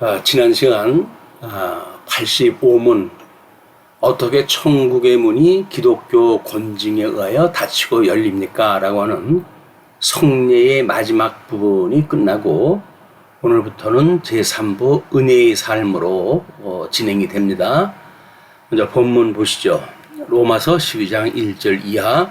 아, 지난 시간 아, 85문 어떻게 천국의 문이 기독교 권징에 의하여 닫히고 열립니까? 라고 하는 성례의 마지막 부분이 끝나고 오늘부터는 제3부 은혜의 삶으로 어, 진행이 됩니다. 먼저 본문 보시죠. 로마서 12장 1절 이하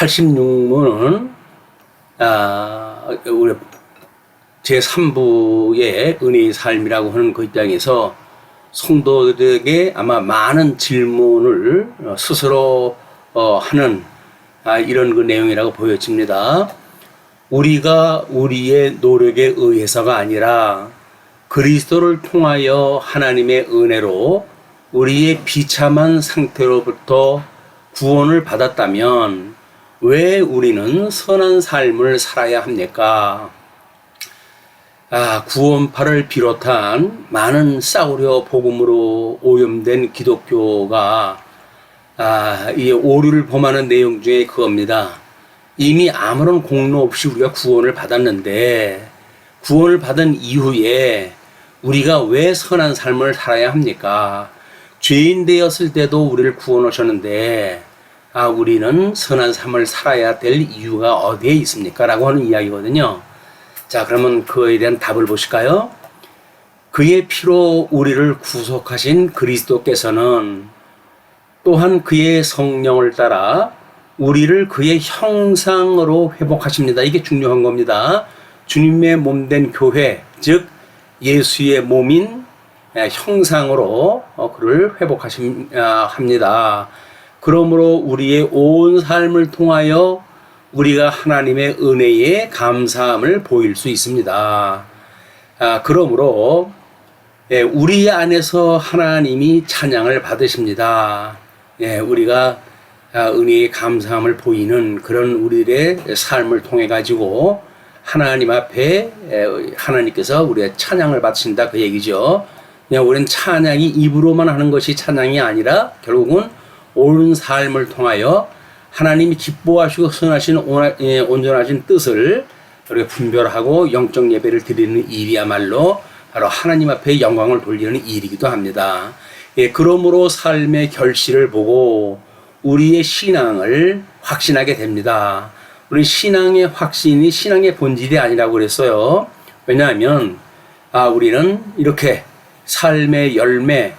86문은 아, 우리 제3부의 은혜의 삶이라고 하는 그 입장에서 성도들에게 아마 많은 질문을 어, 스스로 어, 하는 아, 이런 그 내용이라고 보여집니다. 우리가 우리의 노력에 의해서가 아니라 그리스도를 통하여 하나님의 은혜로 우리의 비참한 상태로부터 구원을 받았다면 왜 우리는 선한 삶을 살아야 합니까? 아, 구원파를 비롯한 많은 싸우려 복음으로 오염된 기독교가 아, 이 오류를 범하는 내용 중에 그겁니다. 이미 아무런 공로 없이 우리가 구원을 받았는데 구원을 받은 이후에 우리가 왜 선한 삶을 살아야 합니까? 죄인 되었을 때도 우리를 구원하셨는데 아 우리는 선한 삶을 살아야 될 이유가 어디에 있습니까? 라고 하는 이야기거든요. 자 그러면 그에 대한 답을 보실까요? 그의 피로 우리를 구속하신 그리스도께서는 또한 그의 성령을 따라 우리를 그의 형상으로 회복하십니다. 이게 중요한 겁니다. 주님의 몸된 교회, 즉 예수의 몸인 형상으로 어, 그를 회복하십니다. 그러므로 우리의 온 삶을 통하여 우리가 하나님의 은혜에 감사함을 보일 수 있습니다. 아, 그러므로 예, 우리 안에서 하나님이 찬양을 받으십니다. 예, 우리가 아, 은혜의 감사함을 보이는 그런 우리의 삶을 통해 가지고 하나님 앞에 하나님께서 우리의 찬양을 받으신다 그 얘기죠. 그냥 우리는 찬양이 입으로만 하는 것이 찬양이 아니라 결국은 온 삶을 통하여 하나님이 기뻐하시고 선하신 예, 온전하신 뜻을 우리가 분별하고 영적 예배를 드리는 일이야말로 바로 하나님 앞에 영광을 돌리는 일이기도 합니다. 예, 그러므로 삶의 결실을 보고 우리의 신앙을 확신하게 됩니다. 우리 신앙의 확신이 신앙의 본질이 아니라고 그랬어요. 왜냐하면 아 우리는 이렇게 삶의 열매,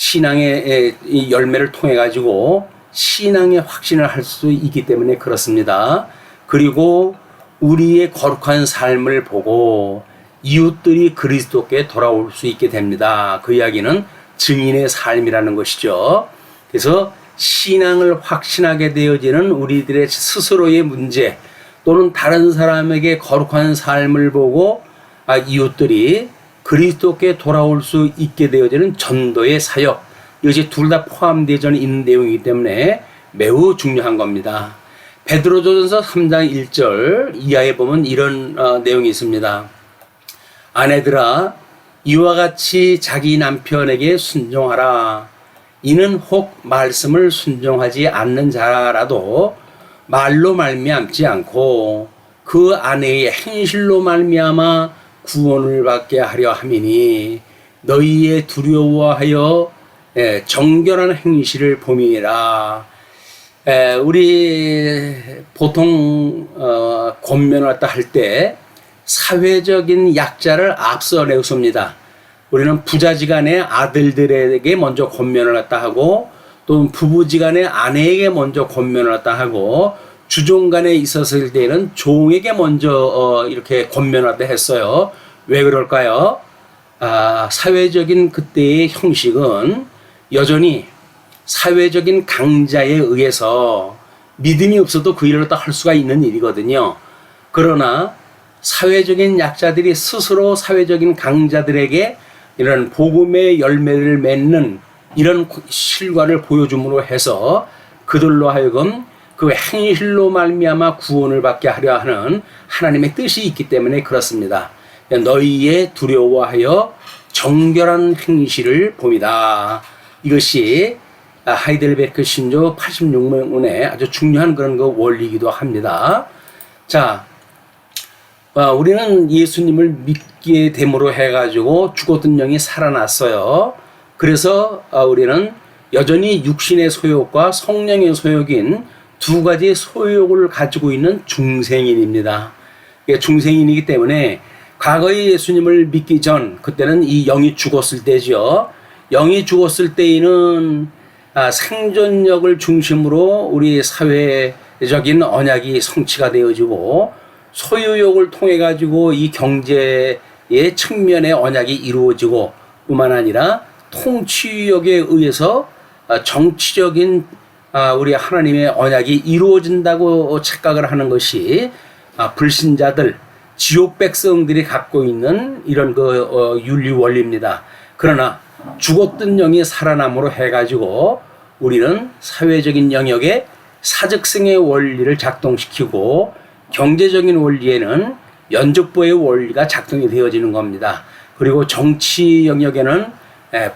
신앙의 이 열매를 통해 가지고 신앙의 확신을 할 수 있기 때문에 그렇습니다. 그리고 우리의 거룩한 삶을 보고 이웃들이 그리스도께 돌아올 수 있게 됩니다. 그 이야기는 증인의 삶이라는 것이죠. 그래서 신앙을 확신하게 되어지는 우리들의 스스로의 문제 또는 다른 사람에게 거룩한 삶을 보고 아, 이웃들이 그리스도께 돌아올 수 있게 되어지는 전도의 사역 이것이 둘 다 포함되어 있는 내용이기 때문에 매우 중요한 겁니다. 베드로전서 3장 1절 이하에 보면 이런 어, 내용이 있습니다. 아내들아 이와 같이 자기 남편에게 순종하라. 이는 혹 말씀을 순종하지 않는 자라도 말로 말미암지 않고 그 아내의 행실로 말미암아 구원을 받게 하려 함이니 너희의 두려워하여 예, 정결한 행실을 봄이라 우리 보통 어, 권면을 왔다 할 때 사회적인 약자를 앞서 내세웁니다. 우리는 부자지간의 아들들에게 먼저 권면을 갖다 하고 또 부부지간의 아내에게 먼저 권면을 갖다 하고 주종 간에 있었을 때는 종에게 먼저 어 이렇게 권면을 갖다 했어요. 왜 그럴까요? 아, 사회적인 그때의 형식은 여전히 사회적인 강자에 의해서 믿음이 없어도 그 일을 할 수가 있는 일이거든요. 그러나 사회적인 약자들이 스스로 사회적인 강자들에게 이런 복음의 열매를 맺는 이런 실과를 보여줌으로 해서 그들로 하여금 그 행실로 말미암아 구원을 받게 하려 하는 하나님의 뜻이 있기 때문에 그렇습니다. 너희의 두려워하여 정결한 행실을 봅니다. 이것이 하이델베르크 신조 86문의 아주 중요한 그런 그 원리이기도 합니다. 자, 아, 우리는 예수님을 믿게 됨으로 해가지고 죽었던 영이 살아났어요. 그래서 아, 우리는 여전히 육신의 소욕과 성령의 소욕인 두 가지 소욕을 가지고 있는 중생인입니다. 중생인이기 때문에 과거에 예수님을 믿기 전 그때는 이 영이 죽었을 때죠. 영이 죽었을 때에는 아, 생존력을 중심으로 우리 사회적인 언약이 성취가 되어지고 소유욕을 통해 가지고 이 경제의 측면의 언약이 이루어지고 뿐만 아니라 통치욕에 의해서 아, 정치적인 아, 우리 하나님의 언약이 이루어진다고 착각을 하는 것이 아, 불신자들 지옥 백성들이 갖고 있는 이런 그 어, 윤리 원리입니다. 그러나 죽었던 영이 살아남으로 해가지고 우리는 사회적인 영역에 사적성의 원리를 작동시키고 경제적인 원리에는 연적보의 원리가 작동이 되어지는 겁니다. 그리고 정치 영역에는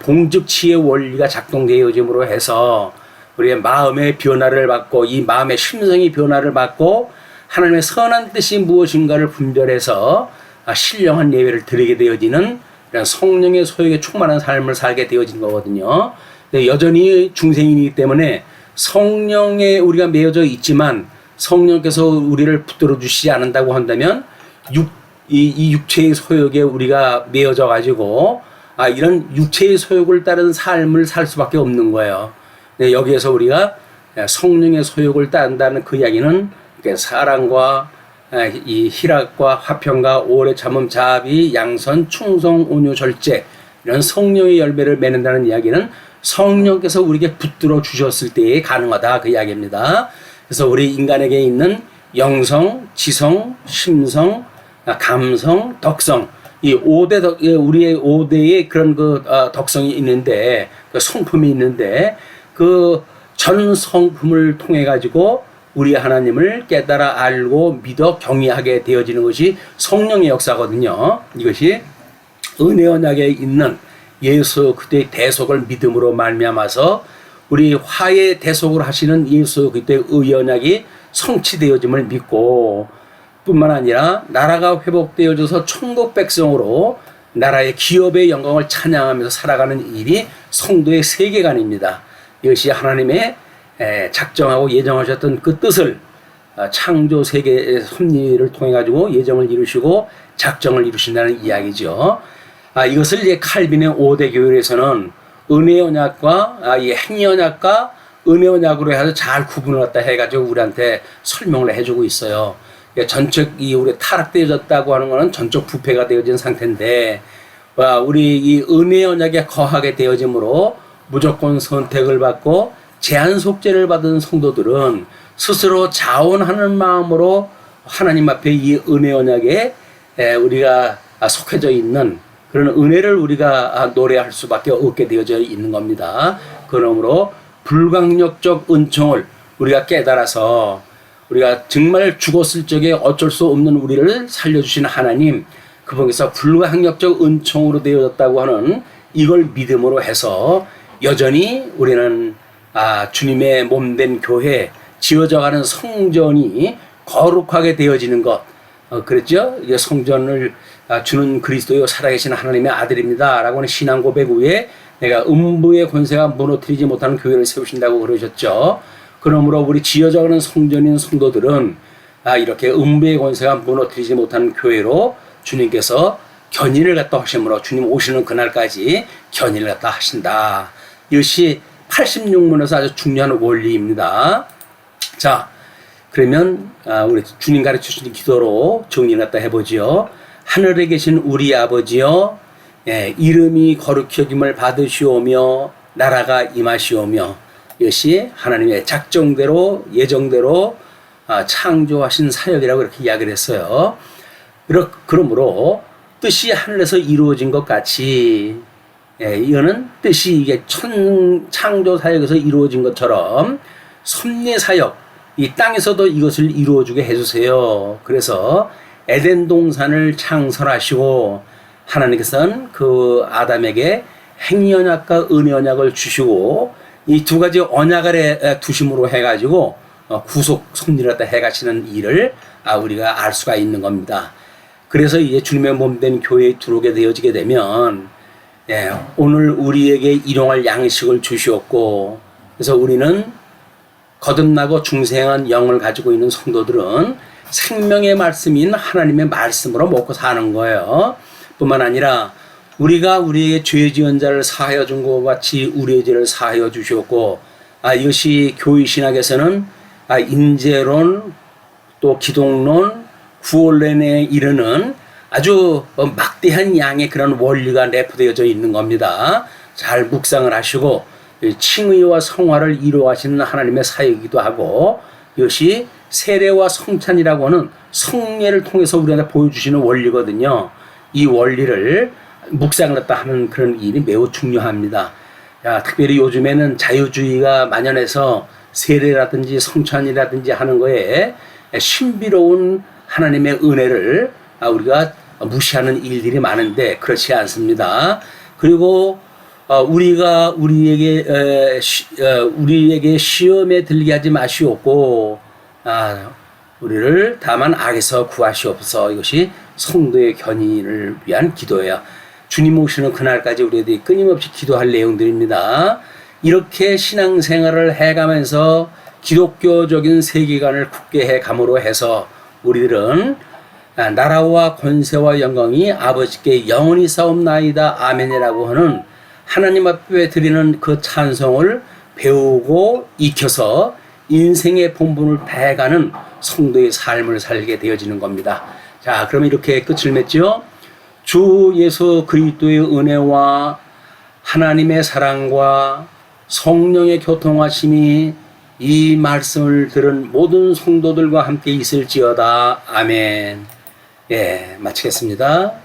봉적치의 원리가 작동되어짐으로 해서 우리의 마음의 변화를 받고 이 마음의 심성이 변화를 받고 하나님의 선한 뜻이 무엇인가를 분별해서 신령한 예배를 드리게 되어지는 이런 성령의 소욕에 충만한 삶을 살게 되어진 거거든요. 여전히 중생이기 때문에 성령에 우리가 매여져 있지만 성령께서 우리를 붙들어 주시지 않는다고 한다면 육, 이, 이 육체의 소욕에 우리가 매여져 가지고 아, 이런 육체의 소욕을 따른 삶을 살 수밖에 없는 거예요. 네, 여기에서 우리가 성령의 소욕을 따른다는 그 이야기는 사랑과 이 희락과 화평과 오래 참음 자비 양선 충성 온유 절제 이런 성령의 열매를 맺는다는 이야기는 성령께서 우리에게 붙들어 주셨을 때에 가능하다 그 이야기입니다. 그래서 우리 인간에게 있는 영성, 지성, 심성, 감성, 덕성 이 5대 덕, 예, 우리의 5대의 그런 그 어, 덕성이 있는데 그 성품이 있는데 그 전 성품을 통해 가지고 우리 하나님을 깨달아 알고 믿어 경외하게 되어지는 것이 성령의 역사거든요. 이것이 은혜 언약에 있는 예수 그때의 대속을 믿음으로 말미암아서 우리 화해 대속을 하시는 예수 그때의 의 언약이 성취되어짐을 믿고 뿐만 아니라 나라가 회복되어져서 천국 백성으로 나라의 기업의 영광을 찬양하면서 살아가는 일이 성도의 세계관입니다. 이것이 하나님의 작정하고 예정하셨던 그 뜻을 아, 창조 세계의 섭리를 통해 가지고 예정을 이루시고 작정을 이루신다는 이야기죠. 아, 이것을 이제 칼빈의 5대 교회에서는 은혜 언약과 아, 이 행위 언약과 은혜 언약으로 해서 잘 구분을 갖다 해가지고 우리한테 설명을 해주고 있어요. 전적 이 우리 타락되어졌다고 하는 거는 전적 부패가 되어진 상태인데 와, 우리 이 은혜 언약에 거하게 되어짐으로 무조건 선택을 받고 제한 속죄를 받은 성도들은 스스로 자원하는 마음으로 하나님 앞에 이 은혜 언약에 우리가 속해져 있는 그런 은혜를 우리가 노래할 수밖에 없게 되어져 있는 겁니다. 그러므로 불강력적 은총을 우리가 깨달아서 우리가 정말 죽었을 적에 어쩔 수 없는 우리를 살려주신 하나님 그분께서 불가항력적 은총으로 되어졌다고 하는 이걸 믿음으로 해서 여전히 우리는 아, 주님의 몸된 교회 지어져가는 성전이 거룩하게 되어지는 것 어, 그랬죠? 이제 성전을 아, 주는 그리스도요 살아계신 하나님의 아들입니다라고 하는 신앙 고백 후에 내가 음부의 권세가 무너뜨리지 못하는 교회를 세우신다고 그러셨죠. 그러므로 우리 지어져가는 성전인 성도들은 아, 이렇게 음부의 권세가 무너뜨리지 못하는 교회로 주님께서 견인을 갖다 하심으로 주님 오시는 그날까지 견인을 갖다 하신다. 이것이 86문에서 아주 중요한 원리입니다. 자, 그러면 아, 우리 주님 가르쳐 주신 기도로 정리를 갖다 해보지요. 하늘에 계신 우리 아버지여, 예, 이름이 거룩히 여김을 받으시오며 나라가 임하시오며 이것이 하나님의 작정대로 예정대로 아, 창조하신 사역이라고 이렇게 이야기를 했어요. 그러, 그러므로 뜻이 하늘에서 이루어진 것 같이 예, 이거는 뜻이 이게 천 창조 사역에서 이루어진 것처럼 섭리 사역 이 땅에서도 이것을 이루어주게 해주세요. 그래서 에덴 동산을 창설하시고 하나님께서는 그 아담에게 행위 언약과 은혜 언약을 주시고 이 두 가지 언약을 해- 두심으로 해가지고 어, 구속 섭리를 해가시는 일을 아, 우리가 알 수가 있는 겁니다. 그래서 이제 주님의 몸 된 교회에 들어오게 되어지게 되면 예, 오늘 우리에게 일용할 양식을 주시었고 그래서 우리는 거듭나고 중생한 영을 가지고 있는 성도들은 생명의 말씀인 하나님의 말씀으로 먹고 사는 거예요. 뿐만 아니라 우리가 우리에게 죄 지은 자를 사하여 준것 같이 우리의 죄를 사하여 주셨고 아, 이것이 교회 신학에서는 아, 인재론 또 기독론 구원론에 이르는 아주 어, 막대한 양의 그런 원리가 내포되어져 있는 겁니다. 잘 묵상을 하시고 이 칭의와 성화를 이루어하시는 하나님의 사역이기도 하고 이것이 세례와 성찬이라고 하는 성례를 통해서 우리한테 보여주시는 원리거든요. 이 원리를 묵상을 했다 하는 그런 일이 매우 중요합니다. 야, 특별히 요즘에는 자유주의가 만연해서 세례라든지 성찬이라든지 하는 거에 신비로운 하나님의 은혜를 아, 우리가 무시하는 일들이 많은데 그렇지 않습니다. 그리고 어, 우리가 우리에게 어, 우리에게 시험에 들게 하지 마시옵고 아, 우리를 다만 악에서 구하시옵소서 이것이 성도의 견인을 위한 기도예요. 주님 오시는 그날까지 우리들이 끊임없이 기도할 내용들입니다. 이렇게 신앙생활을 해가면서 기독교적인 세계관을 굳게 해감으로 해서 우리들은 아, 나라와 권세와 영광이 아버지께 영원히 싸움나이다 아멘이라고 하는 하나님 앞에 드리는 그 찬송을 배우고 익혀서 인생의 본분을 다해가는 성도의 삶을 살게 되어지는 겁니다. 자, 그러면 이렇게 끝을 맺죠. 주 예수 그리스도의 은혜와 하나님의 사랑과 성령의 교통하심이 이 말씀을 들은 모든 성도들과 함께 있을지어다. 아멘. 예, 마치겠습니다.